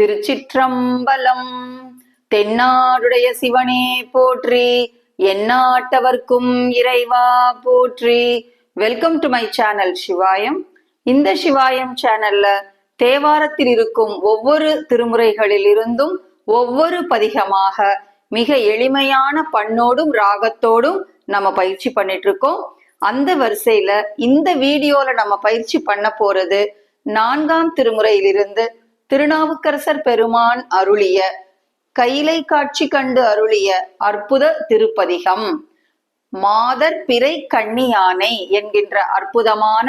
திருச்சிற்றம்பலம். தென்னாடுடைய சிவனே போற்றி எந்நாட்டவர்க்கும் இறைவா போற்றி. Welcome to my channel Sivayam இந்த சிவாயம் சேனல்ல தேவாரத்தில் இருக்கும் ஒவ்வொரு திருமுறைகளில் இருந்தும் ஒவ்வொரு பதிகமாக மிக எளிமையான பண்ணோடும் ராகத்தோடும் நம்ம பயிற்சி பண்ணிட்டு இருக்கோம் அந்த வரிசையில இந்த வீடியோல நம்ம பயிற்சி பண்ண போறது நான்காம் திருமுறையிலிருந்து திருநாவுக்கரசர் பெருமான் அருளிய கைலை காட்சி கண்டு அருளிய அற்புத திருப்பதிகம். மாதர் பிறை கண்ணியானை என்கின்ற அற்புதமான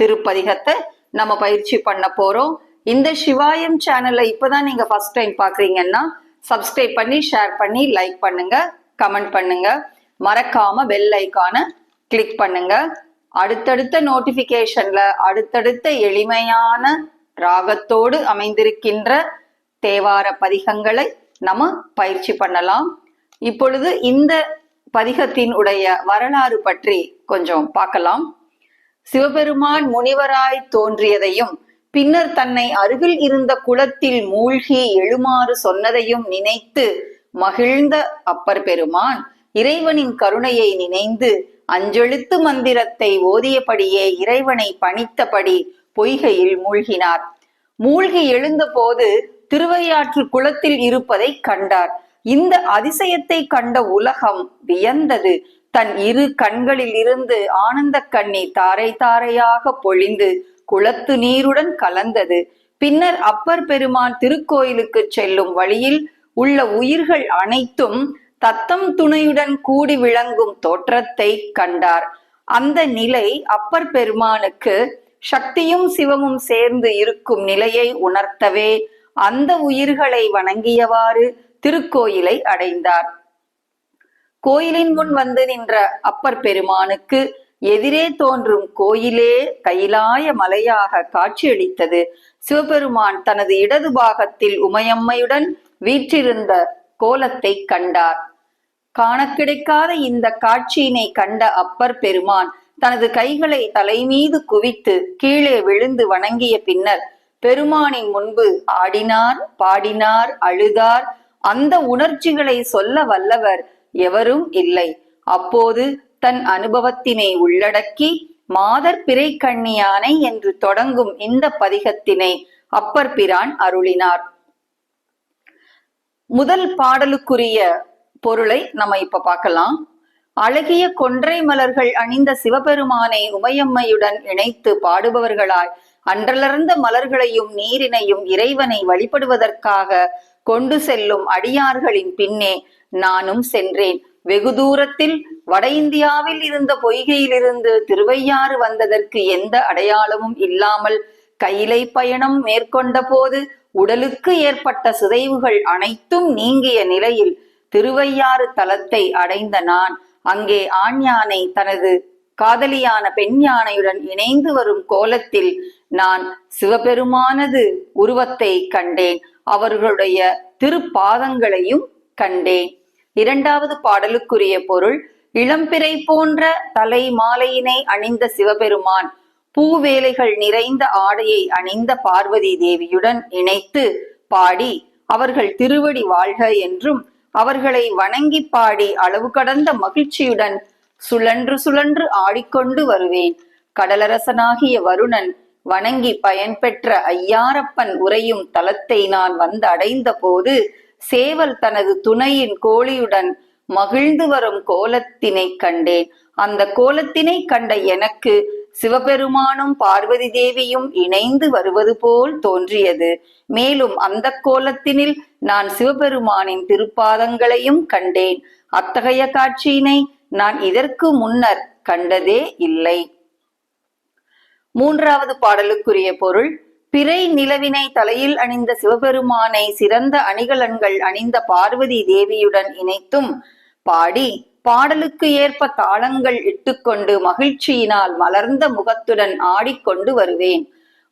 திருப்பதிகத்தை நம்ம பயிற்சி பண்ண போறோம். இந்த சிவாயம் சேனலை இப்பதான் நீங்க ஃபர்ஸ்ட் டைம் பாக்குறீங்கன்னா சப்ஸ்கிரைப் பண்ணி ஷேர் பண்ணி லைக் பண்ணுங்க கமெண்ட் பண்ணுங்க. மறக்காம பெல் ஐக்கான கிளிக் பண்ணுங்க. அடுத்தடுத்த நோட்டிபிகேஷன்ல அடுத்தடுத்த எளிமையான ராகத்தோடு அமைந்திருக்கின்ற தேவார பதிகங்களை நம்ம பயிற்சி பண்ணலாம். இப்பொழுது இந்த பதிகத்தின் உடைய வரலாறு பற்றி கொஞ்சம் பார்க்கலாம். சிவபெருமான் முனிவராய் தோன்றியதையும் பின்னர் தன்னை அருகில் இருந்த குளத்தில் மூழ்கி எழுமாறு சொன்னதையும் நினைத்து மகிழ்ந்த அப்பர் பெருமான் இறைவனின் கருணையை நினைந்து அஞ்செழுத்து மந்திரத்தை ஓதியபடியே இறைவனை பணித்தபடி பொய்கையில் மூழ்கினார். மூழ்கி எழுந்தபோது திருவையாற்று குளத்தில் இருப்பதை கண்டார். இந்த அதிசயத்தை கண்ட உலகம் வியந்தது. தன் இரு கண்களில் இருந்து ஆனந்த கண்ணி தாரை தாரையாக பொழிந்து குளத்து நீருடன் கலந்தது. பின்னர் அப்பர் பெருமான் திருக்கோயிலுக்கு செல்லும் வழியில் உள்ள உயிர்கள் அனைத்தும் தத்தம் துணையுடன் கூடி விளங்கும் தோற்றத்தை கண்டார். அந்த நிலை அப்பர் பெருமானுக்கு சக்தியும் சிவமும் சேர்ந்து இருக்கும் நிலையை உணர்த்தவே அந்த உயிர்களை வணங்கியவாறு திருக்கோயிலை அடைந்தார். கோயிலின் முன் வந்து நின்ற அப்பர் பெருமானுக்கு எதிரே தோன்றும் கோயிலே கைலாய மலையாக காட்சியளித்தது. சிவபெருமான் தனது இடது பாகத்தில் உமையம்மையுடன் வீற்றிருந்த கோலத்தை கண்டார். காண கிடைக்காத இந்த காட்சியினை கண்ட அப்பர் பெருமான் தனது கைகளை தலைமீது குவித்து கீழே விழுந்து வணங்கிய பின்னர் பெருமானின் முன்பு ஆடினார் பாடினார் அழுதார். அந்த உணர்ச்சிகளை சொல்ல வல்லவர் எவரும் இல்லை. அப்போது தன் அனுபவத்தினை உள்ளடக்கி மாதர் பிறை கண்ணியானை என்று தொடங்கும் இந்த பதிகத்தினை அப்பர் பிரான் அருளினார். முதல் பாடலுக்குரிய பொருளை நம்ம இப்ப பார்க்கலாம். அழகிய கொன்றை மலர்கள் அணிந்த சிவபெருமானை உமையம்மையுடன் இணைத்து பாடுபவர்களாய். அன்றலர்ந்த மலர்களையும் நீரினையும் இறைவனை வழிபடுவதற்காக கொண்டு செல்லும் அடியார்களின் பின்னே நானும் சென்றேன். வெகு தூரத்தில் வட இந்தியாவில் இருந்த பொய்கையிலிருந்து திருவையாறு வந்ததற்கு எந்த அடையாளமும் இல்லாமல் கையிலை பயணம் மேற்கொண்ட போது உடலுக்கு ஏற்பட்ட சிதைவுகள் அனைத்தும் நீங்கிய நிலையில் திருவையாறு தலத்தை அடைந்த நான் அங்கே ஆண் யானை தனது காதலியான பெண் யானையுடன் இணைந்து வரும் கோலத்தில் நான் சிவபெருமானது உருவத்தை கண்டேன். அவர்களுடைய திருப்பாதங்களையும் கண்டேன். இரண்டாவது பாடலுக்குரிய பொருள் இளம்பிறை போன்ற தலை மாலையினை அணிந்த சிவபெருமான் பூவேலைகள் நிறைந்த ஆடையை அணிந்த பார்வதி தேவியுடன் இணைத்து பாடி அவர்கள் திருவடி வாழ்க என்றும் அவர்களை வணங்கி பாடி அளவு கடந்த மகிழ்ச்சியுடன் சுழன்று சுழன்று ஆடிக்கொண்டு வருவேன். கடலரசனாகிய வருணன் வணங்கி பயன்பெற்ற ஐயாரப்பன் உரையும் தலத்தை நான் வந்து அடைந்த போது சேவல் தனது துணையின் கோழியுடன் மகிழ்ந்து வரும் கோலத்தினை கண்டேன். அந்த கோலத்தினை கண்ட எனக்கு சிவபெருமானும் பார்வதி தேவியும் இணைந்து வருவது போல் தோன்றியது. மேலும் அந்த கோலத்தினில் நான் சிவபெருமானின் திருப்பாதங்களையும் கண்டேன். அத்தகைய காட்சியினை நான் இதற்கு முன்னர் கண்டதே இல்லை. மூன்றாவது பாடலுக்குரிய பொருள் பிறை நிலவினை தலையில் அணிந்த சிவபெருமானை சிறந்த அணிகலன்கள் அணிந்த பார்வதி தேவியுடன் இணைத்தும் பாடி பாடலுக்கு ஏற்ப தாளங்கள் இட்டுக்கொண்டு மகிழ்ச்சியினால் மலர்ந்த முகத்துடன் ஆடிக்கொண்டு வருவேன்.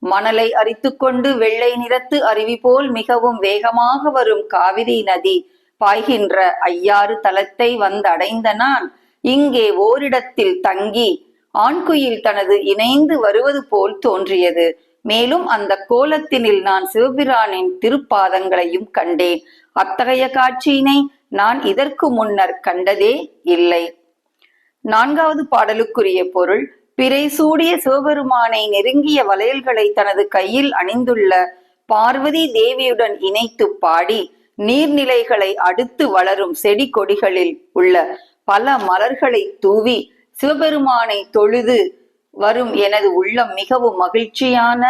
மணலை அரித்துக்கொண்டு வெள்ளை நிறத்து அருவி போல் மிகவும் வேகமாக வரும் காவிரி நதி பாய்கின்ற ஐயாறு தலத்தை வந்தடைந்த நான் இங்கே ஓரிடத்தில் தங்கி ஆண்குயில் தனது இணைந்து வருவது போல் தோன்றியது. மேலும் அந்த கோலத்தினில் நான் சிவபிரானின் திருப்பாதங்களையும் கண்டேன். அத்தகைய காட்சியினை நான் இதற்கு முன்னர் கண்டதே இல்லை. நான்காவது பாடலுக்குரிய பொருள் பிறை சூடிய சிவபெருமானை நெருங்கிய வளையல்களை தனது கையில் அணிந்துள்ள பார்வதி தேவியுடன் இணைத்து பாடி நீர்நிலைகளை அடுத்து வளரும் செடி கொடிகளில் உள்ள பல மலர்களை தூவி சிவபெருமானை தொழுது வரும் எனது உள்ளம் மிகவும் மகிழ்ச்சியான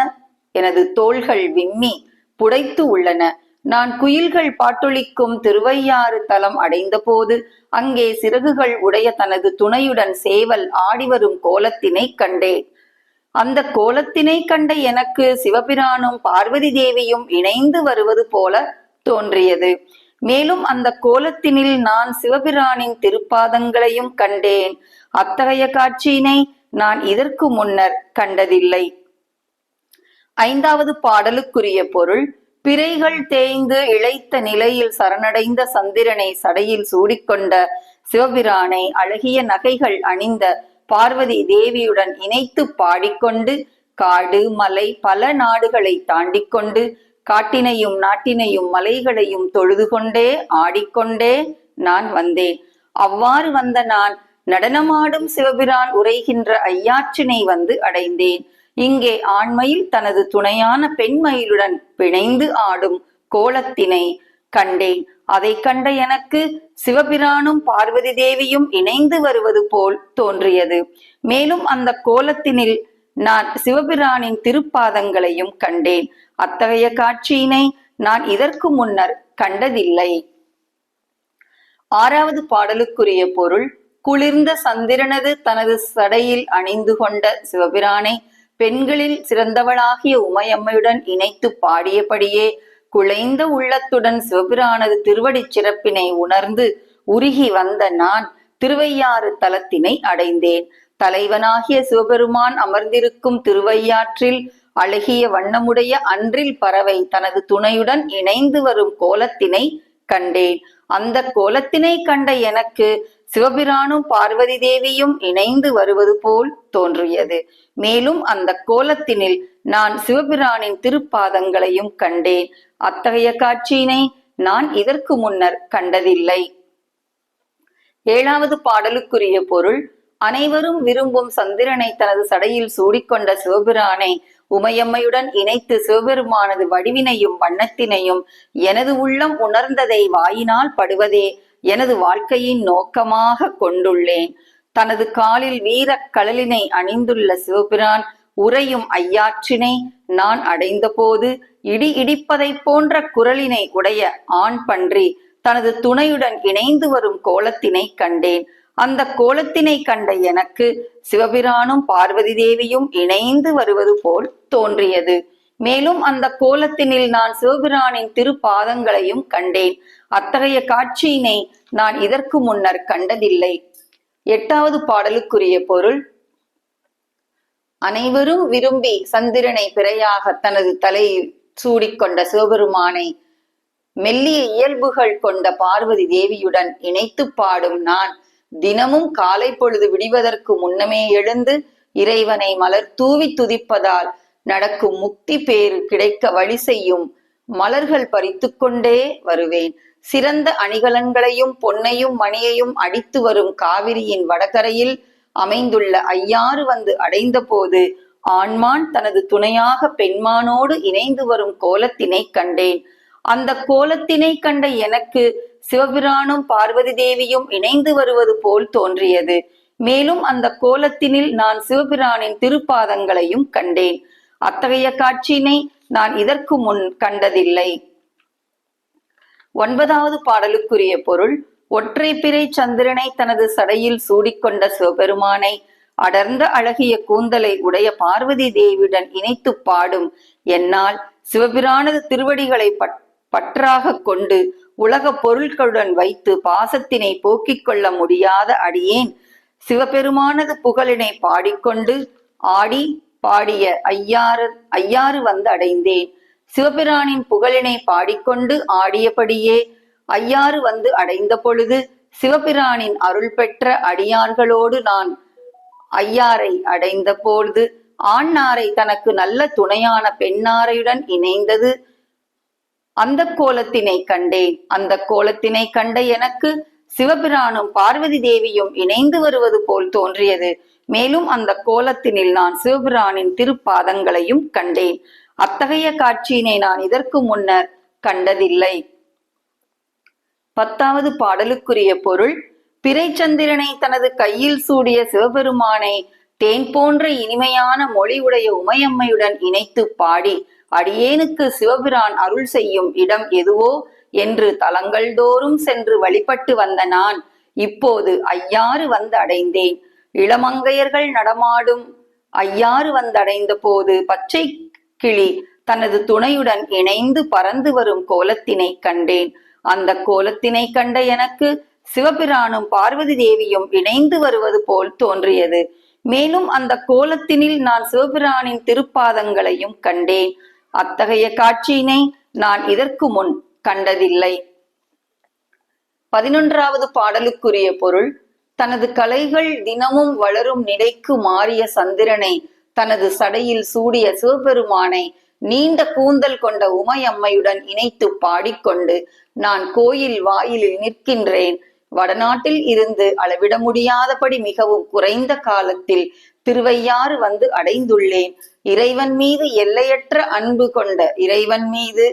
எனது தோள்கள் விம்மி புடைத்து உள்ளன. நான் குயில்கள் பாட்டொழிக்கும் திருவையாறு தலம் அடைந்தபோது அங்கே சிறகுகள் உடைய தனது துணையுடன் சேவல் ஆடிவரும் கோலத்தினை கண்டேன். அந்த கோலத்தினை கண்ட எனக்கு சிவபிரானும் பார்வதி தேவியும் இணைந்து வருவது போல தோன்றியது. மேலும் அந்த கோலத்தினில் நான் சிவபிரானின் திருப்பாதங்களையும் கண்டேன். அத்தகைய காட்சியினை நான் இதற்கு முன்னர் கண்டதில்லை. ஐந்தாவது பாடலுக்குரிய பொருள் பிறைகள் தேய்ந்து இழைத்த நிலையில் சரணடைந்த சந்திரனை சடையில் சூடிக்கொண்ட சிவபிரானை அழகிய நகைகள் அணிந்த பார்வதி தேவியுடன் இணைத்து பாடிக்கொண்டு காடு மலை பல நாடுகளை தாண்டி கொண்டு காட்டினையும் நாட்டினையும் மலைகளையும் தொழுது கொண்டே ஆடிக்கொண்டே நான் வந்தேன். அவ்வாறு வந்த நான் நடனமாடும் சிவபிரான் உரைகின்ற ஐயாற்றினை வந்து அடைந்தேன். இங்கே ஆண்மயில் தனது துணையான பெண்மயிலுடன் பிணைந்து ஆடும் கோலத்தினை கண்டேன். அதை கண்ட எனக்கு சிவபிரானும் பார்வதி தேவியும் இணைந்து வருவது போல் தோன்றியது. மேலும் அந்த கோலத்தினில் நான் சிவபிரானின் திருப்பாதங்களையும் கண்டேன். அத்தகைய காட்சியினை நான் இதற்கு முன்னர் கண்டதில்லை. ஆறாவது பாடலுக்குரிய பொருள் குளிர்ந்த சந்திரனது தனது சடையில் அணிந்து கொண்ட சிவபிரானை பெண்களில் சிறந்தவளாகிய உமையம்மையுடன் இணைத்து பாடியபடியே குலைந்த உள்ளத்துடன் சிவபிரானது திருவடிச் சிறப்பினை உணர்ந்து உருகி வந்த நான் திருவையாறு தலத்தினை அடைந்தேன். தலைவனாகிய சிவபெருமான் அமர்ந்திருக்கும் திருவையாற்றில் அழகிய வண்ணமுடைய அன்றில் பறவை தனது துணையுடன் இணைந்து வரும் கோலத்தினை கண்டேன். அந்த கோலத்தினை கண்ட எனக்கு சிவபிரானும் பார்வதி தேவியும் இணைந்து வருவது போல் தோன்றியது. மேலும் அந்த கோலத்தினில் நான் சிவபிரானின் திருப்பாதங்களையும் கண்டேன். அத்தகைய காட்சியினை நான் இதற்கு முன்னர் கண்டதில்லை. ஏழாவது பாடலுக்குரிய பொருள் அனைவரும் விரும்பும் சந்திரனை தனது சடையில் சூடிக்கொண்ட சிவபிரானை உமையம்மையுடன் இணைத்து சிவபெருமானது வடிவினையும் வண்ணத்தினையும் எனது உள்ளம் உணர்ந்ததை வாயினால் படுவதே எனது வாழ்க்கையின் நோக்கமாக கொண்டுள்ளேன். தனது காலில் வீரக் கழலினை அணிந்துள்ள சிவபிரான் உறையும் ஐயாற்றினை நான் அடைந்தபோது இடி இடிப்பதைப் போன்ற குரலினை உடைய ஆண் பன்றி தனது துணையுடன் இணைந்து வரும் கோலத்தினை கண்டேன். அந்த கோலத்தினை கண்ட எனக்கு சிவபிரானும் பார்வதி தேவியும் இணைந்து வருவது போல் தோன்றியது. மேலும் அந்த கோலத்தினில் நான் சிவபிரானின் திருப்பாதங்களையும் கண்டேன். அத்தகைய காட்சியினை நான் இதற்கு முன்னர் கண்டதில்லை. எட்டாவது பாடலுக்குரிய பொருள் அனைவரும் விரும்பி சந்திரனை பிறையாக தனது தலையில் சூடிக்கொண்ட சிவபெருமானை மெல்லிய இயல்புகள் கொண்ட பார்வதி தேவியுடன் இணைத்து பாடும் நான் தினமும் காலை பொழுது விடிவதற்கு முன்னமே எழுந்து இறைவனை மலர் தூவி துதிப்பதால் நடக்கும் முக்தி பேறு கிடைக்க வழி செய்யும் மலர்கள் பறித்து கொண்டே வருவேன். சிறந்த அணிகலன்களையும் பொன்னையும் மணியையும் அடித்து வரும் காவிரியின் வடகரையில் அமைந்துள்ள ஐயாறு வந்து அடைந்த போது ஆண்மான் தனது துணையாக பெண்மானோடு இணைந்து வரும் கோலத்தினை கண்டேன். அந்த கோலத்தினை கண்ட எனக்கு சிவபிரானும் பார்வதி தேவியும் இணைந்து வருவது போல் தோன்றியது. மேலும் அந்த கோலத்தினில் நான் சிவபிரானின் திருப்பாதங்களையும் கண்டேன். அத்தகைய காட்சியினை நான் இதற்கு முன் கண்டதில்லை. ஒன்பதாவது பாடலுக்குரிய பொருள் ஒற்றை பிறை சந்திரனை தனது சடையில் சூடிக்கொண்ட சிவபெருமானை அடர்ந்த அழகிய கூந்தலை உடைய பார்வதி தேவியுடன் இணைத்து பாடும் என்னால் சிவபிரானது திருவடிகளை பட்- பற்றாக கொண்டு உலக பொருட்களுடன் வைத்து பாசத்தினை போக்கிக் கொள்ள முடியாத அடியேன் சிவபெருமானது புகழினை பாடிக்கொண்டு ஆடி பாடிய ஐயாறு ஐயாறு வந்து அடைந்தேன். சிவபிரானின் புகழினை பாடிக்கொண்டு ஆடியபடியே ஐயாறு வந்து அடைந்த பொழுது சிவபிரானின் அருள் பெற்ற அடியார்களோடு நான் ஐயாரை அடைந்த பொழுது ஆண்ணாரை தனக்கு நல்ல துணையான பெண்ணாரையுடன் இணைந்தது. அந்த கோலத்தினை கண்டேன். அந்த கோலத்தினை கண்ட எனக்கு சிவபிரானும் பார்வதி தேவியும் இணைந்து வருவது போல் தோன்றியது. மேலும் அந்த கோலத்தினில் நான் சிவபிரானின் திருப்பாதங்களையும் கண்டேன். அத்தகைய காட்சியினை நான் இதற்கு முன்னர் கண்டதில்லை. பத்தாவது பாடலுக்குரிய பொருள் பிறைச்சந்திரனை தனது கையில் சூடிய சிவபெருமானை தேன் போன்ற இனிமையான மொழி உடைய உமையம்மையுடன் இணைத்து பாடி அடியேனுக்கு சிவபிரான் அருள் செய்யும் இடம் எதுவோ என்று தலங்கள் தோறும் சென்று வழிபட்டு வந்த நான் இப்போது ஐயாறு வந்து அடைந்தேன் இளமங்கையர்கள் நடமாடும் ஐயாறு வந்தடைந்த போது பச்சை கிளி தனது துணையுடன் இணைந்து பறந்து வரும் கோலத்தினை கண்டேன். அந்த கோலத்தினை கண்ட எனக்கு சிவபிரானும் பார்வதி தேவியும் இணைந்து வருவது போல் தோன்றியது. மேலும் அந்த கோலத்தினில் நான் சிவபிரானின் திருப்பாதங்களையும் கண்டேன். அத்தகைய காட்சியினை நான் இதற்கு முன் கண்டதில்லை. பதினொன்றாவது பாடலுக்குரிய பொருள் தனது கலைகள் தினமும் வளரும் நிலைக்கு மாறிய சந்திரனை தனது சடையில் சூடிய சிவபெருமானை நீண்ட கூந்தல் கொண்ட உமையம்மையுடன் இணைத்து பாடிக்கொண்டு நான் கோயில் வாயிலில் நிற்கின்றேன். வடநாட்டில் இருந்து அளவிட முடியாதபடி மிகவும் குறைந்த காலத்தில் திருவையாறு வந்து அடைந்துள்ளேன். இறைவன் மீது எல்லையற்ற அன்பு கொண்ட இறைவன் மீது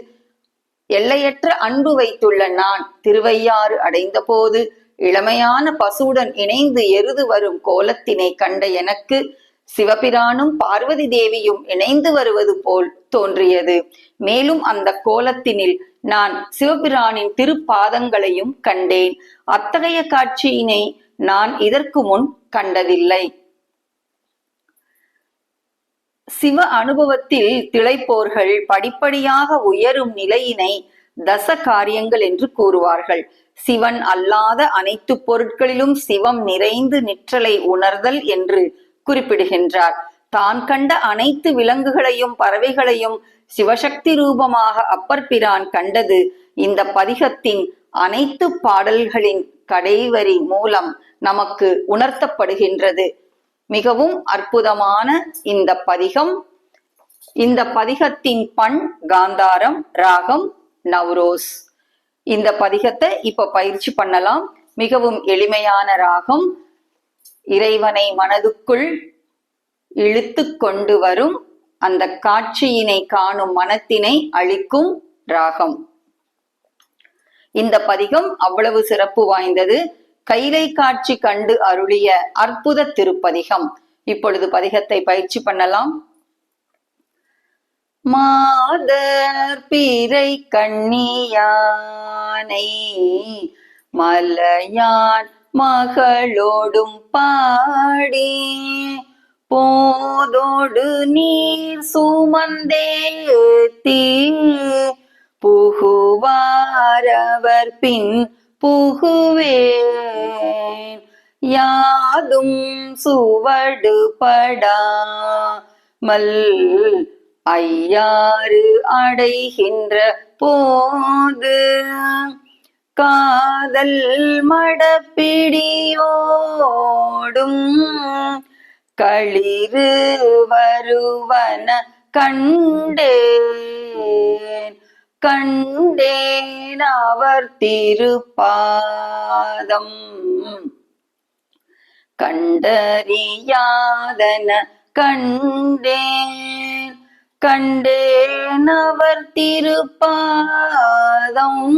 எல்லையற்ற அன்பு வைத்துள்ள நான் திருவையாறு அடைந்த போது இளமையான பசுவுடன் இணைந்து எருது வரும் கோலத்தினை கண்ட எனக்கு சிவபிரானும் பார்வதி தேவியும் இணைந்து வருவது போல் தோன்றியது. மேலும் அந்த கோலத்தினில் நான் சிவபிரானின் திருப்பாதங்களையும் கண்டேன். அத்தகைய காட்சியினை நான் இதற்கு முன் கண்டதில்லை. சிவ அனுபவத்தில் திளைப்போர்கள் படிப்படியாக உயரும் நிலையினை தச காரியங்கள் என்று கூறுவார்கள். சிவன் அல்லாத அனைத்து பொருட்களிலும் சிவம் நிறைந்து நிற்றலை உணர்தல் என்று குறிப்பிடுகின்றார். தான் கண்ட அனைத்து விலங்குகளையும் பறவைகளையும் சிவசக்தி ரூபமாக அப்பர் பிரான் கண்டது. இந்த பதிகத்தின் அனைத்து பாடல்களின் கடைவரி மூலம் நமக்கு உணர்த்தப்படுகின்றது. மிகவும் அற்புதமான இந்த பதிகம். இந்த பதிகத்தின் பண் காந்தாரம் ராகம் நவ்ரோஸ். இந்த பதிகத்தை இப்ப பயிற்சி பண்ணலாம். மிகவும் எளிமையான ராகம். இறைவனை மனதுக்குள் இழுத்து கொண்டு வரும் அந்த காட்சியினை காணும் மனத்தினை அளிக்கும் ராகம். இந்த பதிகம் அவ்வளவு சிறப்பு வாய்ந்தது. கைலை காட்சி கண்டு அருளிய அற்புத திருப்பதிகம். இப்பொழுது பதிகத்தை பயிற்சி பண்ணலாம். மாதர் பிறை கண்ணியானை மலையான் மகளோடும் பாடி போதோடு நீர் சுமந்தே தீ புகுவாரவர் பின் புகுவேன். யாதும் சுவடு படாமல் ஐயாறு அடைகின்ற போது காதல் மடப்பிடியோடும் களிறு வருவன கண்டேன். கண்டேன் அவர் திருப்பாதம். கண்டறியாதன கண்டேன். கண்டேன் அவர் திருப்பாதம்.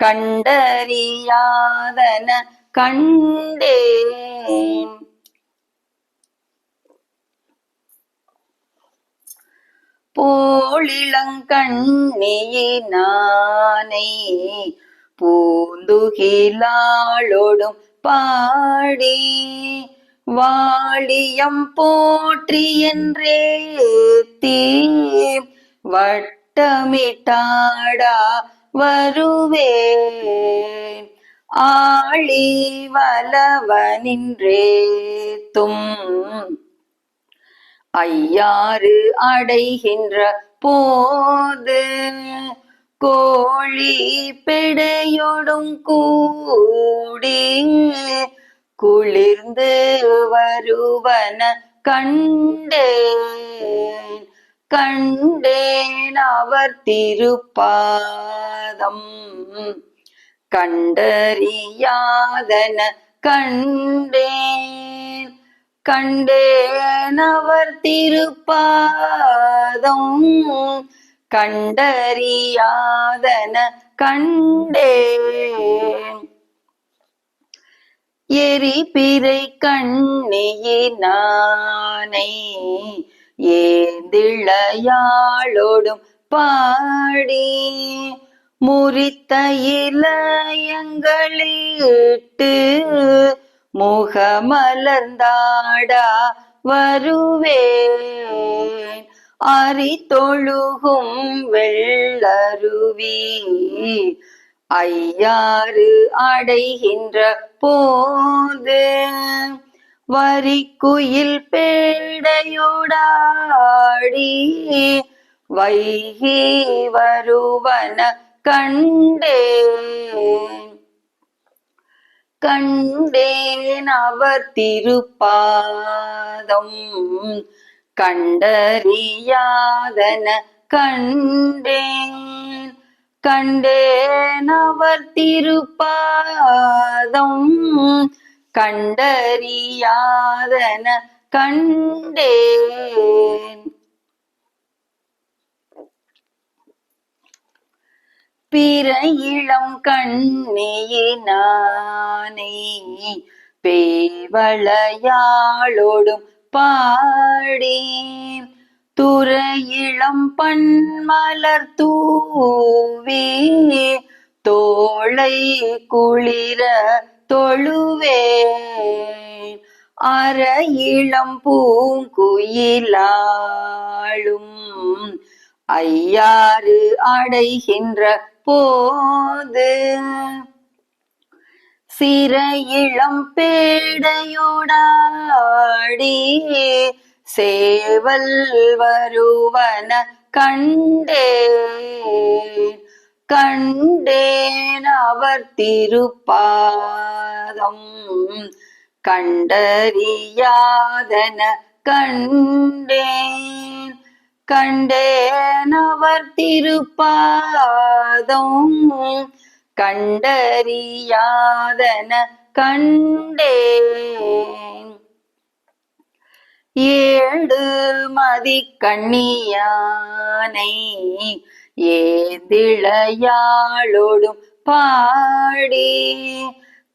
கண்டறியாதன கண்டேன். போளிளங்கண்ணியினானை பூந்துகிலாளோடும் பாடி. வாழியம் போற்றி என்றே தீ வட்டமிட்டாடா வருவேன். ஆளி வலவனின்றேத்தும் ஐயாறு அடைகின்ற போது கோழி பெடையோடும் கூடி குளிர்ந்து வருவன கண்டேன். கண்டேன் அவர் திருப்பாதம். கண்டறியாதன கண்டேன். கண்டேன் அவர் திருப்பாதம். கண்டறியாதன கண்டேன். எரிபிறை கண்ணியினானை ஏந்திளையாளோடும் பாடி முறித்த இலையங்களிட்டு முகமலர்ந்தாடா வருவேன். அரித்தொழுகும் வெள்ளருவி ஐயாறு அடைகின்ற போது வரிக்குயில் பேடையுடாடி. வைகி வருவன கண்டே. கண்டேன் அவர் திருப்பாதம். கண்டறியாதன கண்டேன். கண்டேன் அவர் திருப்பாதம். கண்டறியாதன கண்டேன். பிற இளம் கண்ணியினானை பேவளையாளோடும் பாடி துறையிளம் பன்மலர் தூவே தோளை குளிர தொழுவேன் அற இளம் பூங்குயிலாளும் ஐயாறு அடைகின்ற போது சிற இளம் பேடையோடாடி சேவல் வருவன கண்டே. கண்டேன் அவர் திருப்பாதம். கண்டறியாதன கண்டேன். கண்டேன் அவர் திருப்பாதம். கண்டறியாதன கண்டேன். ஏழு மதி கண்ணியானை ஏந்திளையாளோடும் பாடி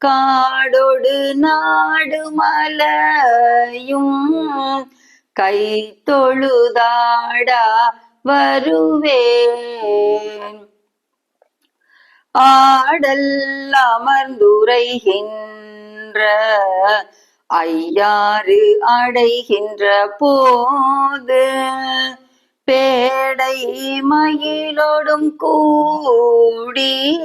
காடோடு நாடு மலையும் கை தொழுதாடா வருவேன் ஆடல் அமர்ந்துரைகின்ற ஐயாறு அடைகின்ற போது பேடை மயிலோடும் கூடி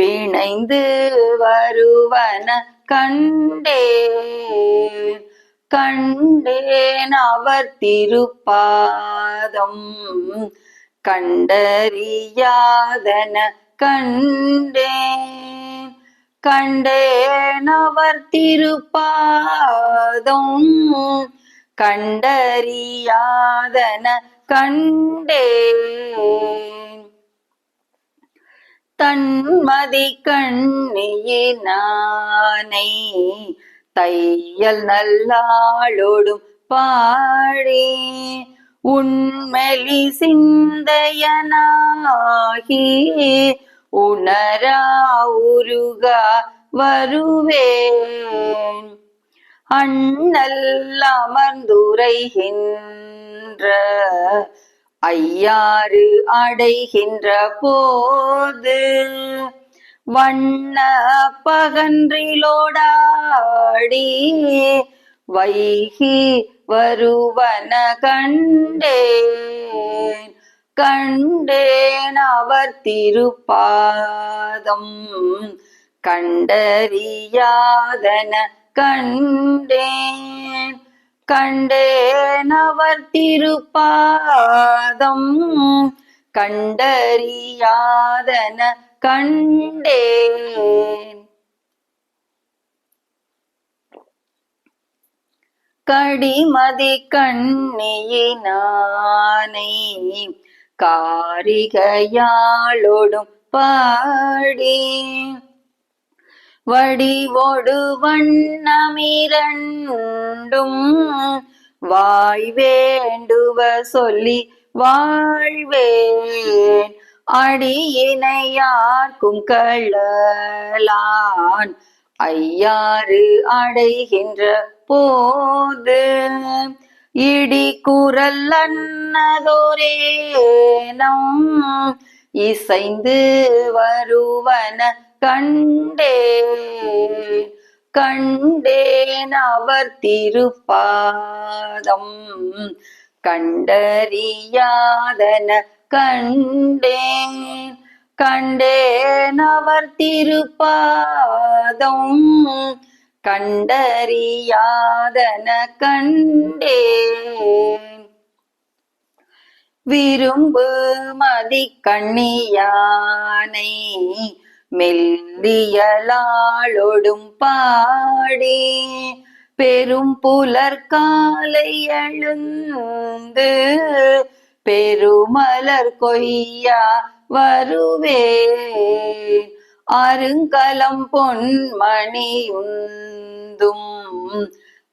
பிணைந்து வருவன கண்டேன் கண்டேன் அவர் திருப்பாதம். கண்டறியாதன கண்டேன். கண்டேன் அவர் திருப்பாதம். கண்டறியாதன கண்டே தன்மதி கண்ணியினானை தையல் நல்லாளோடும் பாடி உண்மெலி சிந்தையனாகி உணரா உருகா வருவேன். அண்ணல் அமர்ந்துரைகின்ற ஐயாறு அடைகின்ற போது வண்ண பகன்றிலோடாடி வைகி வருவன கண்டேன். கண்டேன் அவர் திருப்பாதம் கண்டறியாதன கண்டேன். கண்டேன் அவர் திருப்பாதம். கண்டறியாதன கண்டேன். கடிமதி கண்ணியினானை காரிகையாளோடும் பாடி வடிவோடு வண்ணமிரண்டும் வாய் வேண்டுவ சொல்லி வாழ்வேன். அடியினையார்க்கும் கள்ளலான். ஐயாறு அடைகின்ற போது இடி குரல் அன்னதோரேனம் இசைந்து வருவன கண்டே கண்டேன் அவர் திருப்பாதம். கண்டறியாதன கண்டேன் கண்டேன் அவர் திருப்பாதம். கண்டறியாதன கண்டேன் விரும்பு மதி கண்ணியானை மெல்லியலாளொடும் பாடி பெரும் புலர்காலை எழுந்து பெருமலர் கொய்யா வருவே. அருங்கலம் பொன்மணியுந்தும்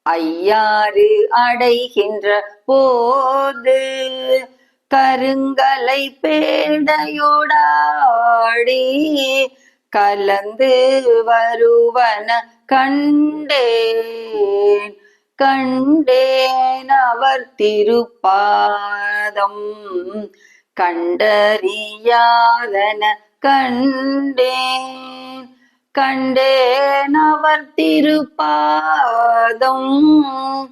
ஐயாறு அடைகின்ற போது கருங்கலை பேடையோடாடி கலந்து வருவன கண்டேன். கண்டேன் அவர் திருப்பாதம். கண்டறியாதன கண்டேன். கண்டேன் அவர் திருப்பாதம்.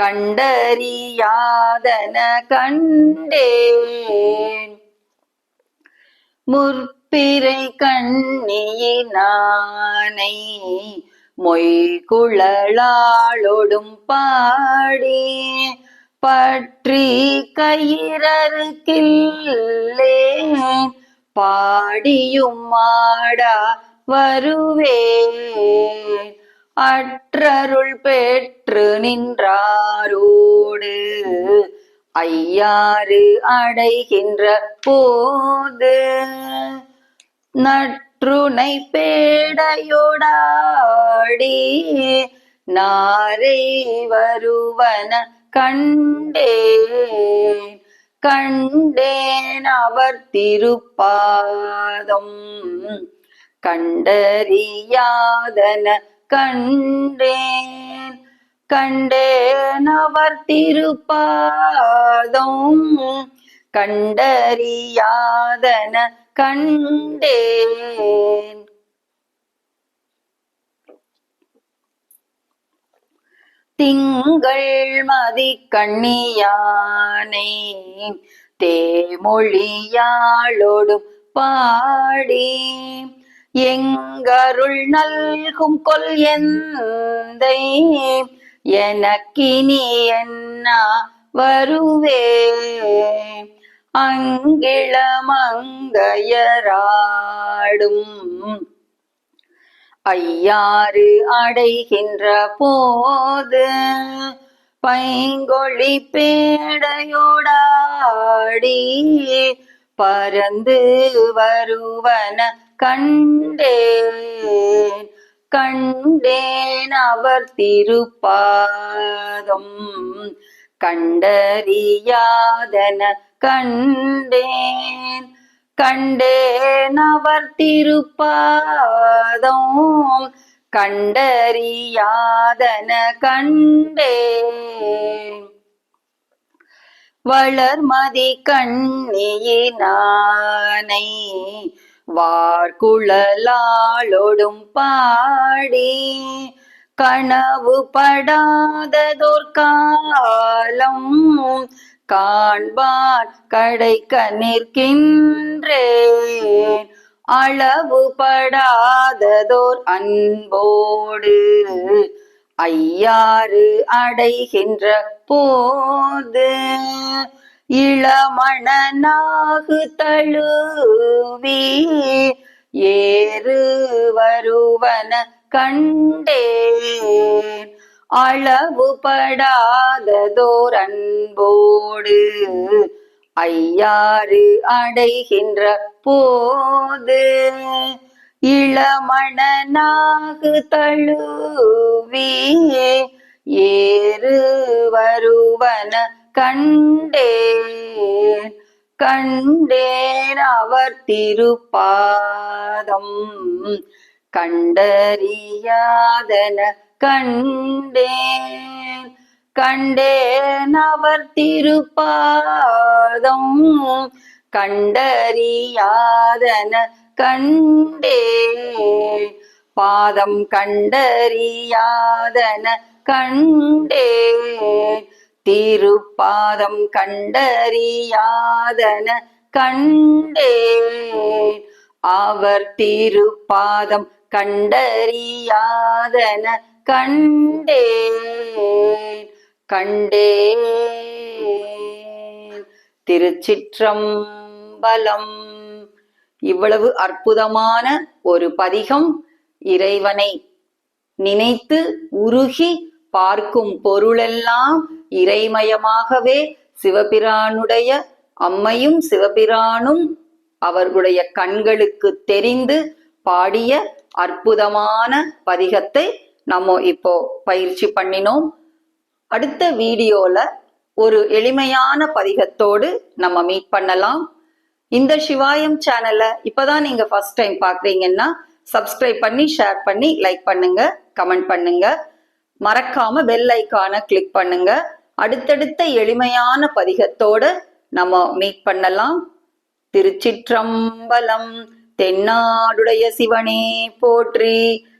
கண்டறியாதன கண்டேன். முற் பிறை கண்ணியினானை மொய்குழலாளொடும் பாடி பற்றி கயிறருக்கில்லேன் பாடியும் மாடா வருவே. அற்றருள் பெற்று நின்றாரோடு ஐயாறு அடைகின்ற போது நற்றுணை பேடையோடாடி நாரை வருவன கண்டேன். கண்டேன் அவர் திருப்பாதம். கண்டறியாதன கண்டேன். கண்டேன் அவர் திருப்பாதம். கண்டறியாதன கண்டேன். திங்கள் மதி கண்ணியானை தேமொழியாளோடும் பாடி எங்கருள் நல்கும் கொல் எந்தை எனக்கினி என்ன வருவே அங்கிளமங்கையராடும். ஐயாறு அடைகின்ற போது பைங்கொழி பேடையோடாடி பறந்து வருவன கண்டேன். கண்டேன் அவர் திருப்பாதம். கண்டறியாதன கண்டேன். கண்டேன் அவர் திருப்பாதம். கண்டறியாதன கண்டேன். வளர்மதி கண்ணியினானை வார்குழலாளொடும் பாடி. கனவு படாததோர் காலம். காண்பான் கடைக்க நிற்கின்றேன். அளவு படாததோர் அன்போடு ஐயாறு அடைகின்ற போது இளமணனாகு தழுவி ஏறு வருவன கண்டேன். அளவுபடாததோர் அன்போடு ஐயாறு அடைகின்ற போது இளமணனாகு தழுவி ஏறு வருவன கண்டேன். கண்டேன் அவர் திருப்பாதம். கண்டறியாதன கண்டேன் கண்டேன் அவர் திருப்பாதம். கண்டறியாதன கண்டேன் பாதம் கண்டறியாதன கண்டேன் திருப்பாதம் கண்டறியாதன கண்டேன் அவர் திருப்பாதம் கண்டறியாதன கண்டேன் கண்டேன். திருச்சிற்றம்பலம். இவ்வளவு அற்புதமான ஒரு பதிகம் இறைவனை நினைத்து உருகி பார்க்கும் பொருளெல்லாம் இறைமயமாகவே சிவபிரானுடைய அம்மையும் சிவபிரானும் அவர்களுடைய கண்களுக்கு தெரிந்து பாடிய அற்புதமான பதிகத்தை நம்ம இப்போ பயிற்சி பண்ணினோம். அடுத்த வீடியோல ஒரு எளிமையான பதிகத்தோடு நம்ம மீட் பண்ணலாம். இந்த சிவாயம் சேனலை இப்பதான் நீங்க ஃபர்ஸ்ட் டைம் பாக்குறீங்கன்னா சப்ஸ்கிரைப் பண்ணி ஷேர் பண்ணி லைக் பண்ணுங்க கமெண்ட் பண்ணுங்க. மறக்காம பெல் ஐக்கான கிளிக் பண்ணுங்க. அடுத்தடுத்த எளிமையான பதிகத்தோடு நம்ம மீட் பண்ணலாம். திருச்சிற்றம்பலம் தென்னாடுடைய சிவனே போற்றி